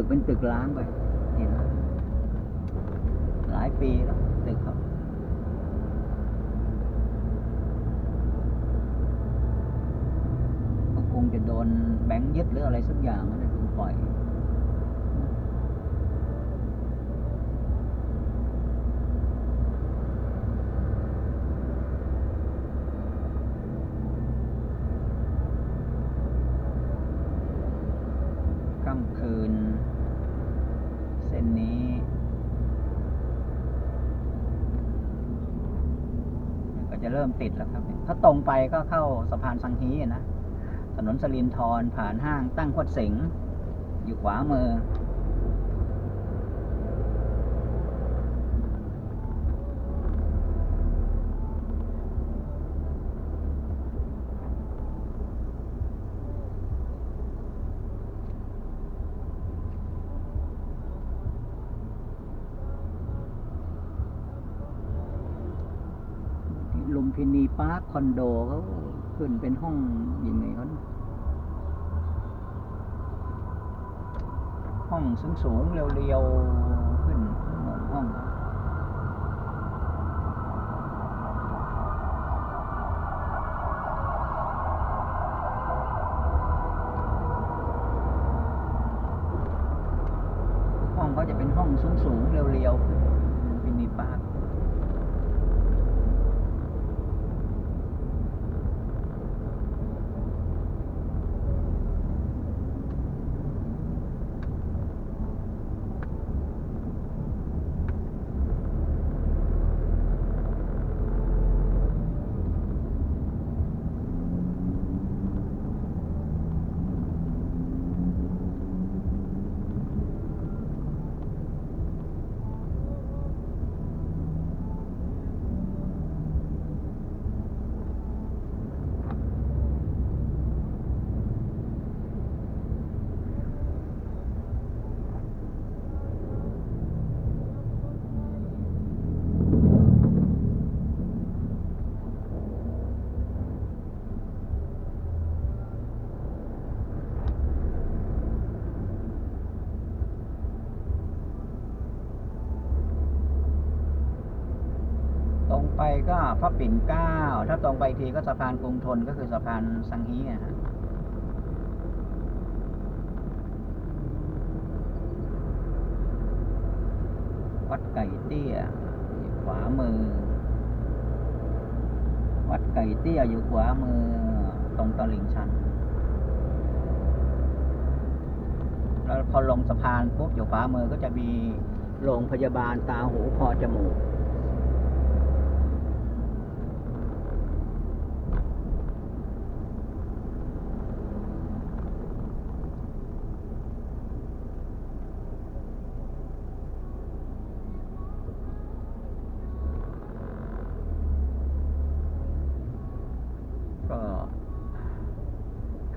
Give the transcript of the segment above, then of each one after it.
ตึกเป็นตึกล้างไปเห็นแล้วหลายปีแล้วตึกเขาก็คงจะโดนแบงค์ยึดหรืออะไรสักอย่างนั่นแหละถึงปล่อย ค่ำคืน เส้นนี้ ก็จะเริ่มติดแล้วครับ ถ้าตรงไปก็เข้าสะพานสังฮีนะ ถนนสลินทรผ่านห้างตั้งคดสิง อยู่ขวามือ ลุม พินีปาร์คคอนโดเขาขึ้นเป็นห้องยังไงเขาห้องสูงๆเรียวๆขึ้นเหมือนห้องเขาห้องเขาจะเป็นห้องสูงสูงๆเรียวๆขึ้นลุมพินีปาร์ค ตรง ไปก็พระปิ่นเกล้า ถ้าตรงไปทีก็สะพานกรุงทนก็คือสะพานสังฮีอะฮะวัดไก่เตี้ยอยู่ขวามือ วัดไก่เตี้ยอยู่ขวามือตรงตลิ่งชัน แล้วพอลงสะพานปุ๊บอยู่ขวามือก็จะมีโรงพยาบาลตาหูคอจมูก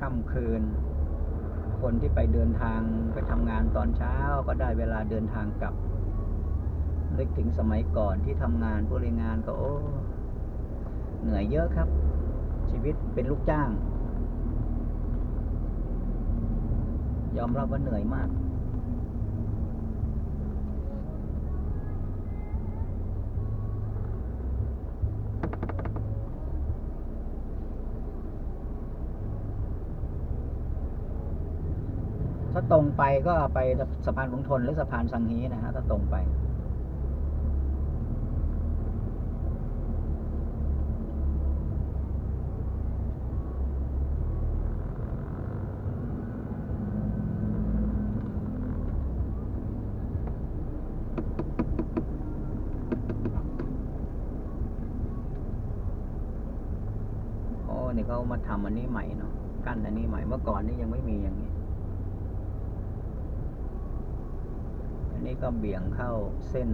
ค่ำคืน คนที่ไปเดินทางไปทำงานตอนเช้าก็ได้เวลาเดินทางกลับนึกถึงสมัยก่อนที่ทำงานผู้บริงานก็โอ้เหนื่อยเยอะครับ ชีวิตเป็นลูกจ้าง ยอมรับว่าเหนื่อยมาก ถ้า ตรงไปก็ไปสะพานกรุงทนหรือสะพานสังฮีนะฮะถ้าตรงไป โอ้นี่เขามาทำอันนี้ใหม่เนาะกั้นอันนี้ใหม่เมื่อก่อนนี่ยังไม่มีอย่างนี้ อั นี้ก็เบี่ยงเข้าเส้น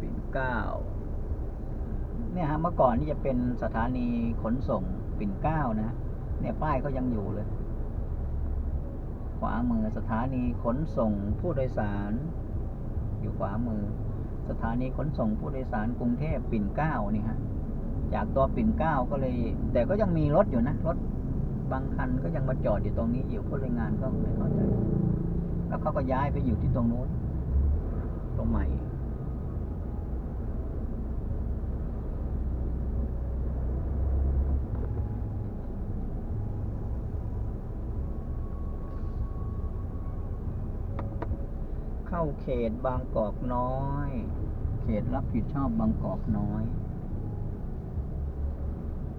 ปิ่นเก้าเนี่ยฮะเมื่อก่อนนี่จะเป็นสถานีขนส่งปิ่นเก้านะ เนี่ยป้ายก็ยังอยู่เลย ขวามือสถานีขนส่งผู้โดยสาร อยู่ขวามือ สถานีขนส่งผู้โดยสารกรุงเทพปิ่นเก้านี่ฮะจากตัวปิ่นเก้าก็เลย แต่ก็ยังมีรถอยู่นะรถบางคันก็ยังมาจอดอยู่ตรงนี้อยู่ผู้แรงงานก็ไม่เข้าใจ แล้วเขาก็ย้ายไปอยู่ที่ตรงนู้น ตรงใหม่เข้าเขตบางกอกน้อย เขตรับผิดชอบบางกอกน้อย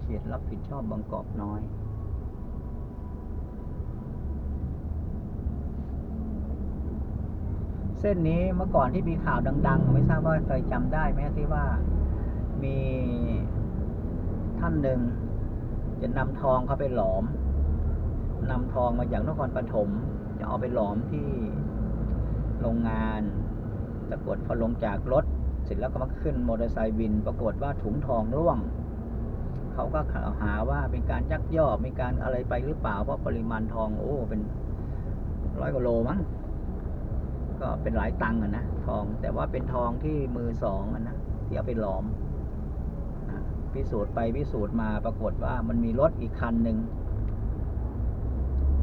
เขตรับผิดชอบบางกอกน้อย เส้นนี้เมื่อก่อนที่มีข่าวดังๆ ไม่ทราบว่าเคยจำได้ไหมที่ว่ามีท่านหนึ่งจะนำทองเข้าไปหลอมนำทองมาจากนครปฐมจะเอาไปหลอมที่โรงงานปรากฏพอลงจากรถ เสร็จแล้วก็มาขึ้นมอเตอร์ไซค์วิน ปรากฏว่าถุงทองร่วง เขาก็ข่าวหาว่าเป็นการยักยอกมีการอะไรไปหรือเปล่าเพราะปริมาณทองโอ้เป็นร้อยกว่าโลมั้ง ก็เป็นหลายตังค์อะนะทองแต่ว่าเป็นทองที่มือสองอะนะที่เอาไปหลอมนะพิสูจน์ไปพิสูจน์มาปรากฏว่ามันมีรถอีกคันหนึ่ง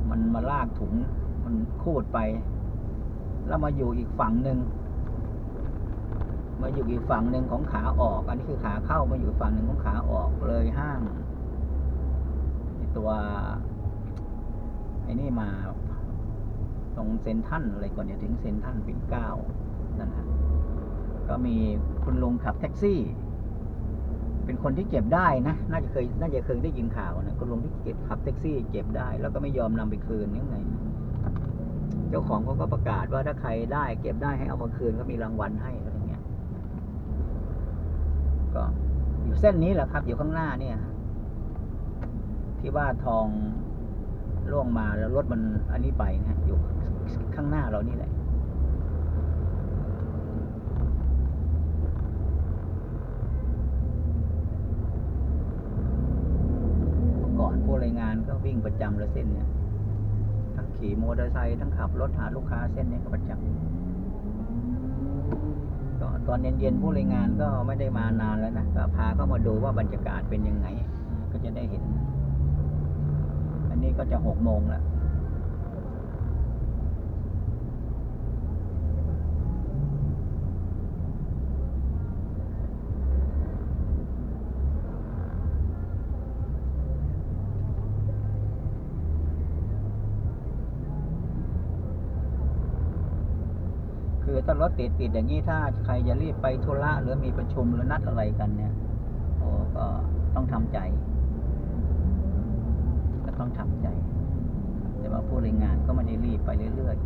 มันมาลากถุงมันคูดไป แล้วมาอยู่อีกฝั่งหนึ่งมาอยู่อีกฝั่งหนึ่งของขาออก อันนี้คือขาเข้ามาอยู่ฝั่งหนึ่งของขาออกเลยห้างตัวไอ้นี่มา ตรงเซนทันอะไรก่อนจะถึงเซนทันปิ่นเก้านั่นฮะก็มีคุณลุงขับแท็กซี่ เป็นคนที่เก็บได้นะ น่าจะเคย น่าจะเคยได้ยินข่าวนะคุณลุงที่เก็บขับแท็กซี่เก็บได้ แล้วก็ไม่ยอมนำไปคืนยังไงเจ้าของเขาก็ประกาศว่าถ้าใครได้ เก็บได้ให้เอามาคืนก็มีรางวัลให้อะไรเงี้ย ก็อยู่เส้นนี้แหละครับ อยู่ข้างหน้าเนี่ยที่ว่าทองล่วงมาแล้วรถมันอันนี้ไปนะฮะอยู่ ข้างหน้าเรานี่แหละเมื่อก่อนผู้รายงานก็วิ่งประจำลยเส้นเนี่ย ทั้งขี่มอเตอร์ไซค์ทั้งขับรถหาลูกค้าเส้นเนี้ก็ประจำก็ตอนเย็นๆผู้รายงานก็ไม่ได้มานานแล้วนะ ก็พาเข้ามาดูว่าบรรยากาศเป็นยังไง ก็จะได้เห็น อันนี้ก็จะหกโมงแล้ว คือ ถ้ารถติดติดอย่างนี้ถ้าใครจะรีบไปธุระหรือมีประชุมหรือนัดอะไรกันเนี่ยโอ้ก็ต้องทำใจ ก็ต้องทำใจ แต่ว่าผู้รายงานก็ไม่ได้รีบไปเรื่อย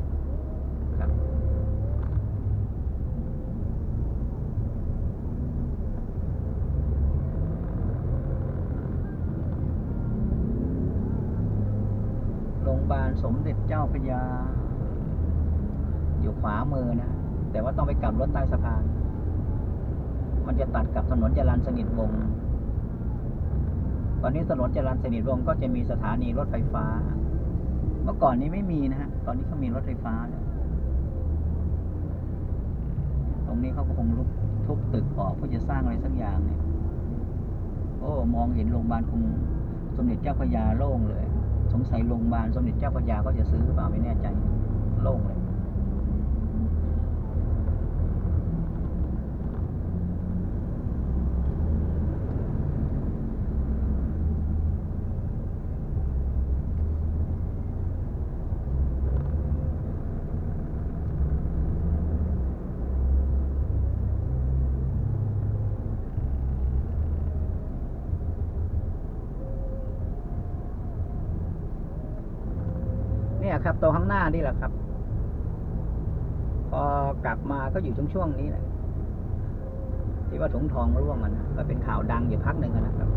ๆครับโรงพยาบาลสมเด็จเจ้าพระยา อยู่ขวามือนะ แต่ว่าต้องไปกลับรถใต้สะพาน มันจะตัดกับถนนจรัญสนิทวง ตอนนี้ถนนจรัญสนิทวงก็จะมีสถานีรถไฟฟ้า เมื่อก่อนนี้ไม่มีนะฮะ ตอนนี้เขามีรถไฟฟ้าแล้ว ตรงนี้เขาก็คงลุกทุบตึกออกเพื่อจะสร้างอะไรสักอย่างเนี่ย โอ้ มองเห็นโรงพยาบาลคงสมเด็จเจ้าพระยาโล่งเลย สงสัยโรงพยาบาลสมเด็จเจ้าพระยาก็จะซื้อหรือเปล่าไม่แน่ใจ โล่งเลย เนี่ย ครับตัวข้างหน้านี่แหละครับ พอกลับมาก็อยู่ช่วงช่วงนี้แหละที่ว่าถุงทองร่วงมันนะก็เป็นข่าวดังอยู่พักหนึ่งนะครับ